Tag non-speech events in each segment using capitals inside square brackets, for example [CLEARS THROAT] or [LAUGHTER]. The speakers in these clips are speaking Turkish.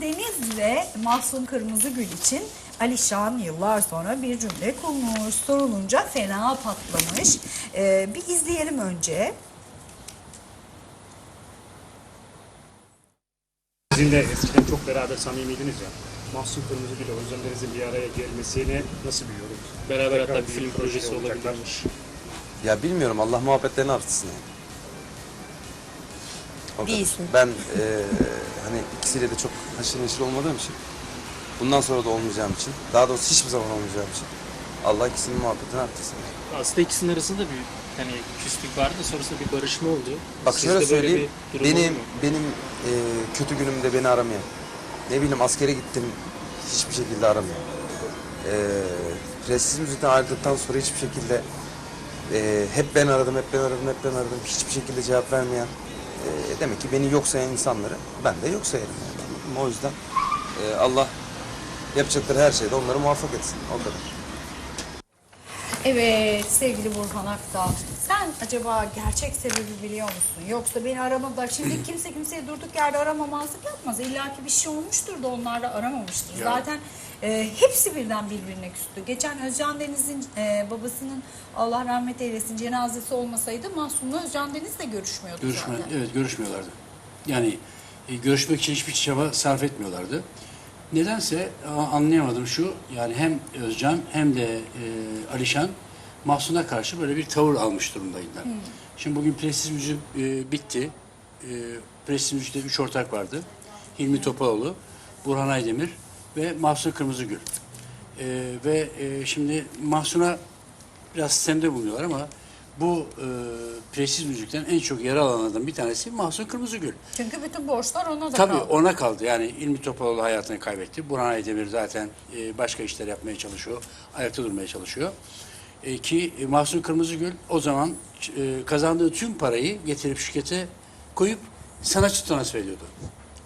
Deniz ve Mahsun Kırmızıgül için Alişan yıllar sonra bir cümle kurmuş. Sorulunca fena patlamış. Ee, bir izleyelim önce. Sizinle eskiden çok beraber samimiydiniz ya. Mahsun Kırmızıgül ile Özlem Deniz'in bir araya gelmesine nasıl bir yorum? Beraber hatta bir film projesi olacaklar. olabilirmiş. Ya bilmiyorum Allah muhabbetlerini artırsın yani. Kadar. Değilsin. Ben eee, hani ikisiyle de çok haşır neşir olmadığım için bundan sonra da olmayacağım için daha doğrusu hiçbir zaman olmayacağım için Allah ikisinin muhabbetini artırsın. Aslında ikisinin arasında bir hani küslük vardı sonrasında bir barışma oldu. Bak Sizde şöyle böyle söyleyeyim bir durum oldu benim mu? benim eee, kötü günümde beni aramayan ne bileyim askere gittim hiçbir şekilde aramıyor. Eee Prestij müzikten ayrıldıktan sonra hiçbir şekilde eee, hep ben aradım, hep ben aradım, hep ben aradım. Hiçbir şekilde cevap vermeyen eee, demek ki beni yok sayan insanları ben de yok sayarım. Yani. O yüzden eee, Allah yapacakları her şeyde onları muvaffak etsin. O kadar. Evet sevgili Burhan Akdağ. Sen acaba gerçek sebebi biliyor musun? Yoksa beni aramadılar. Şimdi [CLEARS THROAT] kimse kimseye durduk yerde aramamazlık yapmaz. İlla ki bir şey olmuştur da onlar da aramamıştır. Zaten e, hepsi birden birbirine küstü. Geçen Özcan Deniz'in e, babasının Allah rahmet eylesin cenazesi olmasaydı Mahsun'la Özcan Deniz de görüşmüyordu Görüşme, zaten. evet görüşmüyorlardı. Yani e, görüşmek için hiçbir çaba sarf etmiyorlardı. Nedense a- anlayamadım şu, yani hem Özcan hem de e, Alişan Mahsun'a karşı böyle bir tavır almış durumdaydılar. Şimdi bugün Prestij Müziği e, bitti. E, Prestij Müziği'de üç ortak vardı. Hilmi Topaloğlu, Burhan Aydemir ve Mahsun Kırmızıgül. E, ve e, şimdi Mahsun'a biraz sistemde bulunuyorlar ama bu e, prestij müzikten en çok yer alanlardan bir tanesi Mahsun Kırmızıgül. Çünkü bütün borçlar ona da Tabii kaldı. ona kaldı. Yani İlmi Topaloğlu hayatını kaybetti. Burhan Aydemir zaten e, başka işler yapmaya çalışıyor. Ayakta durmaya çalışıyor. E, ki Mahsun Kırmızıgül o zaman e, kazandığı tüm parayı getirip şirkete koyup sanatçı transfer ediyordu.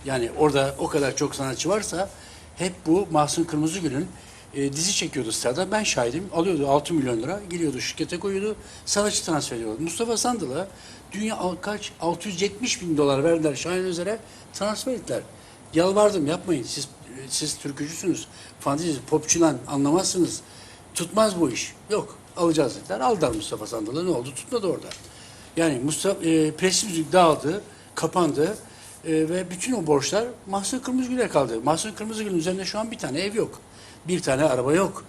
Yani orada o kadar çok sanatçı varsa hep bu Mahsun Kırmızıgül'ün e, dizi çekiyordu sırada. Ben şahidim. Alıyordu 6 milyon lira. Geliyordu şirkete koyuyordu. Sanatçı transfer ediyordu. Mustafa Sandal'a dünya kaç 670 bin dolar verdiler Şahin Özer'e transfer ettiler. Yalvardım yapmayın. Siz siz türkücüsünüz. Fantezi, popçulan anlamazsınız. Tutmaz bu iş. Yok alacağız dediler. Aldılar Mustafa Sandal'ı. Ne oldu? Tutmadı orada. Yani Mustafa e, Prestij Müzik dağıldı, kapandı e, ve bütün o borçlar Mahsun Kırmızıgül'e kaldı. Mahsun Kırmızıgül'ün üzerinde şu an bir tane ev yok. Bir tane araba yok.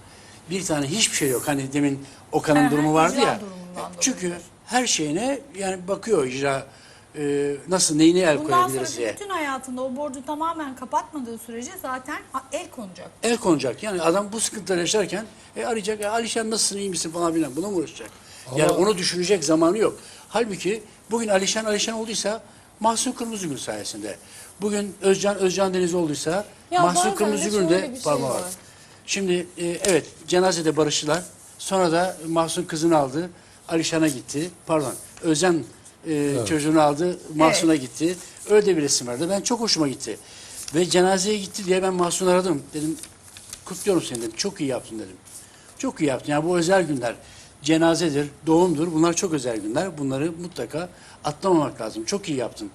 Bir tane hiçbir şey yok. Hani demin Okan'ın durumu vardı ya. dolayı. Çünkü her şeyine yani bakıyor icra e, nasıl neyine el Bundan sonra koyabiliriz diye. bütün hayatında o borcu tamamen kapatmadığı sürece zaten el konacak. El konacak. Yani adam bu sıkıntıları yaşarken e, arayacak. E, Alişan nasılsın iyi misin falan filan. Buna mı uğraşacak? Yani onu düşünecek zamanı yok. Halbuki bugün Alişan Alişan olduysa Mahsun Kırmızıgül sayesinde. Bugün Özcan Özcan Deniz olduysa Ya Mahsun bazen de Kırmızıgül'ün şöyle de bir şey parmağı var. var. Şimdi e, evet cenazede barıştılar. Sonra da Mahsun kızını aldı. Alişan'a gitti. Pardon. Özcan e, çocuğunu aldı. Mahsun'a gitti. Öyle de bir resim vardı. Ben çok hoşuma gitti. Ve cenazeye gitti diye ben Mahsun'u aradım. Dedim kutluyorum seni dedim. Çok iyi yaptın dedim. Çok iyi yaptın. Yani bu özel günler. Cenazedir, doğumdur. Bunlar çok özel günler. Bunları mutlaka atlamamak lazım. Çok iyi yaptın.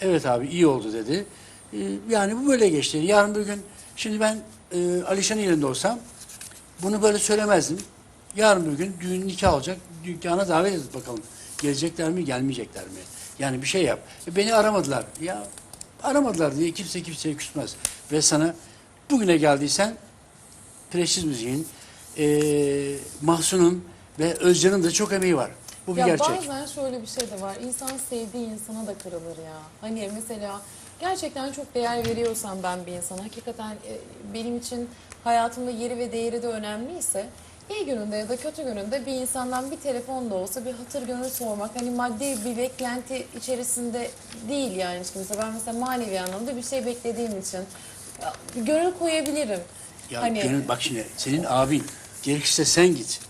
Evet abi iyi oldu dedi. Ee, yani bu böyle geçti. Yarın bir gün şimdi ben e, Alişan'ın yerinde olsam bunu böyle söylemezdim. Yarın bir gün düğün nikah olacak. Dükkana davet et bakalım. Gelecekler mi, gelmeyecekler mi? Yani bir şey yap. E, beni aramadılar. Ya aramadılar diye kimse kimseye küsmez. Ve sana bugüne geldiysen Prestij Müziğin, e, Mahsun'un ve Özcan'ın da çok emeği var. Bu bir Ya gerçek. bazen şöyle bir şey de var. İnsan sevdiği insana da kırılır ya. Hani mesela gerçekten çok değer veriyorsam ben bir insana hakikaten e, benim için hayatımda yeri ve değeri de önemliyse iyi gününde ya da kötü gününde bir insandan bir telefon da olsa bir hatır gönül sormak hani maddi bir beklenti içerisinde değil yani işte mesela ben mesela manevi anlamda bir şey beklediğim için ya, gönül koyabilirim. Ya hani gönül bak şimdi senin abin gerekirse sen git.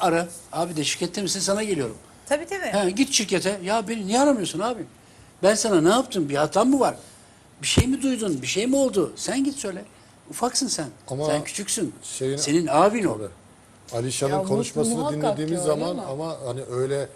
Ara. Abi de şirkette misin sana geliyorum. Tabii tabii. He, git şirkete. Ya beni niye aramıyorsun abi? Ben sana ne yaptım? Bir hatam mı var? Bir şey mi duydun? Bir şey mi oldu? Sen git söyle. Ufaksın sen. Ama sen küçüksün. şeyin- Senin abin o. Tabii. Alişan'ın Ya konuşmasını muhakkak dinlediğimiz ki öyle zaman ama- ama hani öyle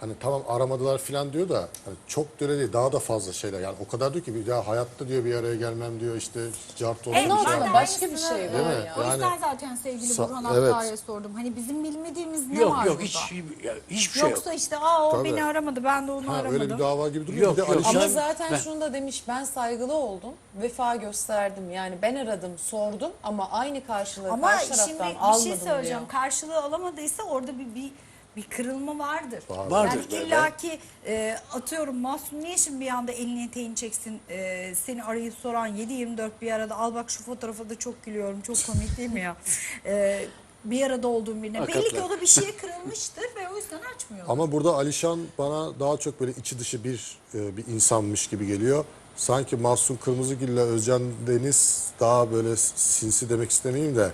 hani tamam aramadılar falan diyor da hani çok öyle değil daha da fazla şeyler yani o kadar diyor ki bir daha hayatta diyor bir araya gelmem diyor işte cart olsun Evet, şey. Başka bir şey var Değil mi? ya. O yüzden Yani- zaten sevgili Sa- Burhan evet. Sordum. Hani bizim bilmediğimiz ne Yok var yok burada? hiç ya, hiçbir şey yok. Yoksa işte aa o Tabii. beni aramadı ben de onu Ha, aramadım. öyle bir dava gibi duruyor. Yok, bir de yok. Alişan Ama zaten Ben- şunu da demiş ben saygılı oldum vefa gösterdim yani ben aradım sordum ama aynı karşılığı Ama karşı şimdi taraftan bir almadım şey söyleyeceğim. diyor. Karşılığı alamadıysa orada bir bir bir kırılma vardır. Vardır. Yani illa ki e, atıyorum Mahsun niye şimdi bir anda elini eteğini çeksin e, seni arayıp soran 7-24 bir arada al bak şu fotoğrafa da çok gülüyorum çok komik değil mi ya? [LAUGHS] E, bir arada olduğum birine. Belli ki Hakikaten. o da bir şeye kırılmıştır ve o yüzden açmıyor. Ama burada Alişan bana daha çok böyle içi dışı bir e, bir insanmış gibi geliyor. Sanki Mahsun Kırmızıgül ile Özcan Deniz daha böyle sinsi demek istemeyeyim de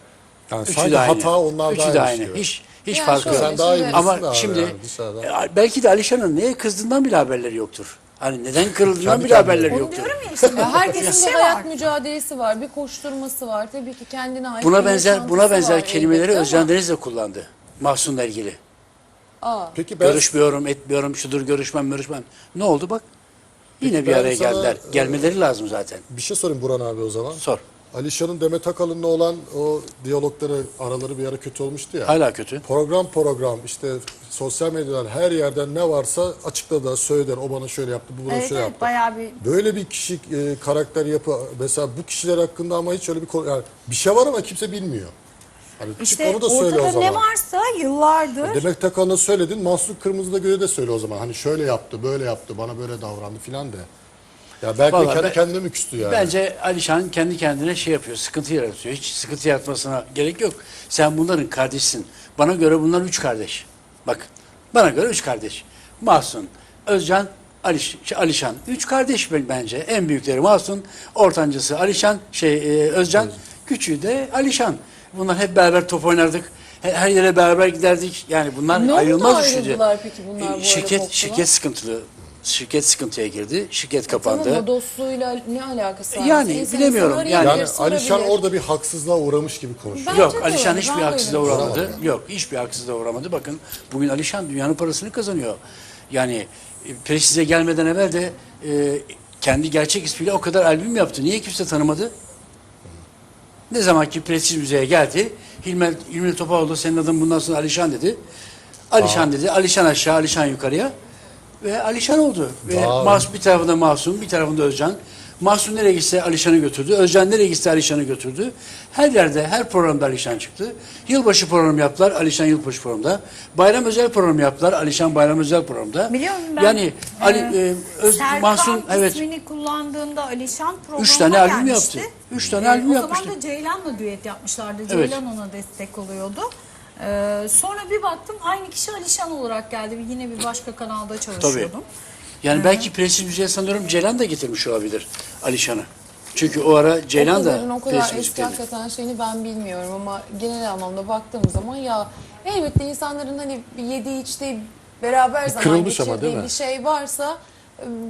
yani Üçü sanki de aynı. hata onlar Üçü daha de iyi aynı. Hiç hiç Yani farkı yok. Sen daha iyi bilirsin Ama abi şimdi yani dışarıdan. e, belki de Alişan'ın neye kızdığından bile haberleri yoktur. Hani neden kırıldığından Kendi bile kendine. haberleri Onu yoktur. diyorum ya işte. Ya [LAUGHS] herkesin bir bir şey hayat var. mücadelesi var, bir koşturması var. Tabii ki kendine ait Buna bir benzer buna yaşantısı benzer var kelimeleri elbette Özcan ama- Deniz de kullandı. Mahsun'la ilgili. Aa, Peki ben Görüşmüyorum, etmiyorum, şudur görüşmem, görüşmem. Ne oldu bak? Yine Peki bir ben araya sana, geldiler. e, Gelmeleri lazım zaten. bir şey sorayım Burhan abi o zaman. Sor. Alişan'ın Demet Akalın'la olan o diyalogları araları bir ara kötü olmuştu ya. Hala kötü. Program program işte sosyal medyadan her yerden ne varsa açıkladı, söyledi. O bana şöyle yaptı, bu bana Evet, şöyle evet yaptı. bayağı bir Böyle bir kişi e, karakter yapı mesela bu kişiler hakkında ama hiç öyle bir konu- yani bir şey var ama kimse bilmiyor. Hani çık işte onu da söyle ortada o zaman. ne varsa yıllardır Demek Takan'a söyledin, Mansur Kırmızı'da göre de söyle o zaman. Hani şöyle yaptı, böyle yaptı, bana böyle davrandı filan de. Ya belki Vallahi kendi ben- kendine mi küstü yani? Bence Alişan kendi kendine şey yapıyor, sıkıntı yaratıyor. Hiç sıkıntı yaratmasına gerek yok. Sen bunların kardeşsin. Bana göre bunlar üç kardeş. Bak, bana göre üç kardeş. Mahsun, Özcan, Aliş, şey, Alişan. Üç kardeş ben- bence. En büyükleri Mahsun, ortancısı Alişan, şey e, Özcan, küçüğü de Alişan. Bunlar hep beraber top oynardık. He- Her yere beraber giderdik. Yani bunlar Ne oldu ayrılmaz üçüydü. ayrıldılar peki bunlar bu arada Şirket, koptular? şirket sıkıntılı. Şirket sıkıntıya girdi. Şirket kapandı. Tamam o dostluğuyla ne alakası var? Yani İnsan bilemiyorum. Yani- yani Alişan orada bir haksızlığa uğramış gibi konuşuyor. Bence Yok Alişan öyle, hiçbir ben haksızlığa öyle uğramadı. Yok hiçbir haksızlığa uğramadı. Bakın bugün Alişan dünyanın parasını kazanıyor. Yani e, Prestij'e gelmeden evvel de e, kendi gerçek ismiyle o kadar albüm yaptı. Niye kimse tanımadı? Ne zaman ki Prestij Müze'ye geldi, Hilmi, Hilmi Topaoğlu senin adın bundan sonra Alişan dedi. Alişan dedi. Alişan aşağı, Alişan yukarıya. Ve Alişan oldu. Ve Vay. Mas, bir tarafında Masum, bir tarafında Özcan. Masum nereye gitse Alişan'ı götürdü. Özcan nereye gitse Alişan'ı götürdü. Her yerde, her programda Alişan çıktı. Yılbaşı programı yaptılar, Alişan yılbaşı programda. Bayram özel programı yaptılar, Alişan bayram özel programda. Biliyorum ben. Yani Ali, e, e, Öz, Serkan Mahsun, evet. ismini kullandığında Alişan programa Üç tane albüm yaptı. Üç tane E, albüm o yapmıştı. zaman da Ceylan'la düet yapmışlardı. Evet. Ceylan ona destek oluyordu. E, sonra bir baktım aynı kişi Alişan olarak geldi. Yine bir başka kanalda çalışıyordum. Yani belki Prestij Müziğe sanıyorum Ceylan da getirmiş olabilir Alişan'ı. Çünkü o ara Ceylan o da o kadar Prestij eski Müzik'teydi. hakikaten şeyini ben bilmiyorum ama genel anlamda baktığım zaman ya elbette insanların hani bir yediği içtiği beraber zaman kırılmış ama geçirdiği değil mi? bir şey varsa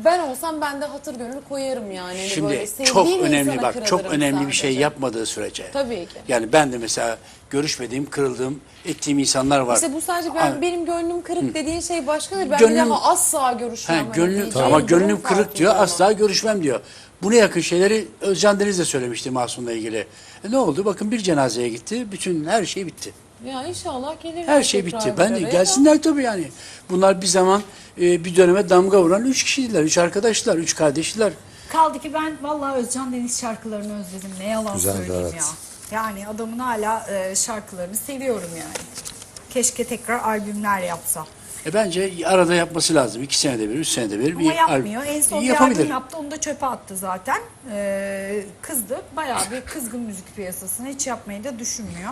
ben olsam ben de hatır gönül koyarım yani. Hani Şimdi böyle sevdiğim çok önemli insana bak çok kırılırım önemli bir şey sadece. yapmadığı sürece. Tabii ki. Yani ben de mesela görüşmediğim, kırıldığım, ettiğim insanlar var. İşte bu sadece ben, Ama- benim gönlüm kırık dediğin şey başkadır. Ben Gönlüm- bir daha asla Ha, görüşmem. Hani gönlüm, diyeceğim ama durum gönlüm kırık diyor, ama. asla görüşmem diyor. Buna yakın şeyleri Özcan Deniz de söylemişti Masum'la ilgili. E ne oldu? Bakın bir cenazeye gitti, bütün her şey bitti. Ya inşallah gelir. Her şey bitti. Ben de gelsinler tabii yani. Bunlar bir zaman e, bir döneme damga vuran üç kişiydiler, üç arkadaşlar, üç kardeşler. Kaldı ki ben vallahi Özcan Deniz şarkılarını özledim. Ne yalan Güzeldi, söyleyeyim evet. ya. Yani adamın hala e, şarkılarını seviyorum yani. Keşke tekrar albümler yapsa. E bence arada yapması lazım. İki senede bir, üç senede bir. Ama bir yapmıyor. En son bir albüm yaptı. Onu da çöpe attı zaten. Ee, kızdı. Bayağı bir kızgın müzik piyasasını hiç yapmayı da düşünmüyor.